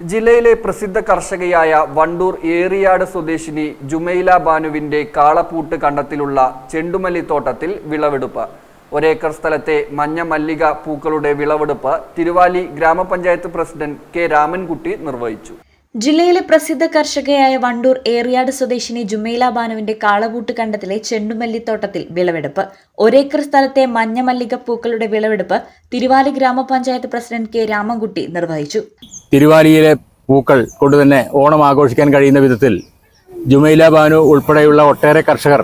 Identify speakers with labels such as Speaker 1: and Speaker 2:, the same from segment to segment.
Speaker 1: ജില്ലയിലെ പ്രസിദ്ധ കർഷകയായ വണ്ടൂർ ഏറിയാട് സ്വദേശിനി ജുമൈല ബാനുവിന്റെ കാളപ്പൂട്ട് കണ്ടത്തിലുള്ള ചെണ്ടുമല്ലിത്തോട്ടത്തിൽ വിളവെടുപ്പ്. ഒരേക്കർ സ്ഥലത്തെ മഞ്ഞ മല്ലിക പൂക്കളുടെ വിളവെടുപ്പ് തിരുവാലി ഗ്രാമപഞ്ചായത്ത് പ്രസിഡന്റ് കെ രാമൻകുട്ടി നിർവഹിച്ചു.
Speaker 2: ജില്ലയിലെ പ്രസിദ്ധ കർഷകയായ വണ്ടൂർ ഏറിയാട് സ്വദേശിനി ജുമൈല ബാനുവിന്റെ കാളകൂട്ട് കണ്ടത്തിലെ ചെണ്ടുമല്ലിത്തോട്ടത്തിൽ വിളവെടുപ്പ്. ഒരേക്കർ സ്ഥലത്തെ മഞ്ഞമല്ലിക പൂക്കളുടെ വിളവെടുപ്പ് തിരുവാലി ഗ്രാമപഞ്ചായത്ത് പ്രസിഡന്റ് കെ രാമൻകുട്ടി നിർവഹിച്ചു.
Speaker 3: തിരുവാലിയിലെ പൂക്കൾ കൊണ്ട് തന്നെ ഓണം ആഘോഷിക്കാൻ കഴിയുന്ന വിധത്തിൽ ജുമൈല ബാനു ഉൾപ്പെടെയുള്ള ഒട്ടേറെ കർഷകർ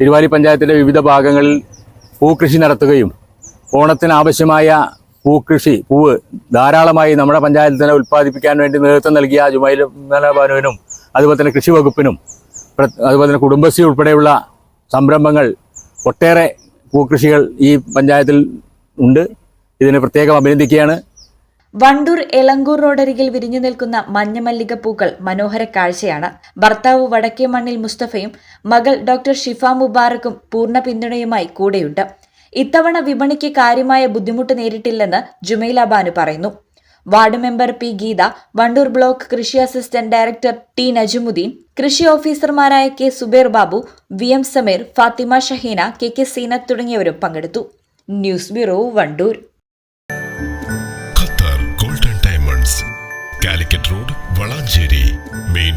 Speaker 3: തിരുവാലി പഞ്ചായത്തിന്റെ വിവിധ ഭാഗങ്ങളിൽ പൂക്കൃഷി നടത്തുകയും ഓണത്തിന് ആവശ്യമായ പൂക്കൃഷി പൂവ് ധാരാളമായി നമ്മുടെ പഞ്ചായത്തിൽ തന്നെ ഉൽപ്പാദിപ്പിക്കാൻ വേണ്ടി നേതൃത്വം നൽകിയ ജുമൈൽ ബാനുവിനും അതുപോലെ തന്നെ കൃഷി വകുപ്പിനും അതുപോലെ തന്നെ കുടുംബശ്രീ ഉൾപ്പെടെയുള്ള സംരംഭങ്ങൾ ഒട്ടേറെ പൂക്കൃഷികൾ ഈ പഞ്ചായത്തിൽ ഉണ്ട്. ഇതിനെ പ്രത്യേകം അഭിനന്ദിക്കുകയാണ്.
Speaker 2: വണ്ടൂർ എളങ്കൂർ റോഡരികിൽ വിരിഞ്ഞു നിൽക്കുന്ന മഞ്ഞമല്ലിക പൂക്കൾ മനോഹര കാഴ്ചയാണ്. ഭർത്താവ് വടക്കേ മണ്ണിൽ മുസ്തഫയും മകൾ ഡോക്ടർ ഷിഫ മുബാറക്കും പൂർണ പിന്തുണയുമായി കൂടെയുണ്ട്. ഇത്തവണ വിപണിക്ക് കാര്യമായ ബുദ്ധിമുട്ട് നേരിട്ടില്ലെന്ന് ജുമൈല ബാനു പറയുന്നു. Ward member P Geetha Wandoor block കൃഷി അസിസ്റ്റന്റ് ഡയറക്ടർ ടി നജുമുദ്ദീൻ കൃഷി ഓഫീസർമാരായ K Zubair Babu V M Sameer Fathima Shaheena K K Seenath തുടങ്ങിയവരും പങ്കെടുത്തു. News bureau Wandoor.
Speaker 4: Qatar golden diamonds Calicut road Valanchery main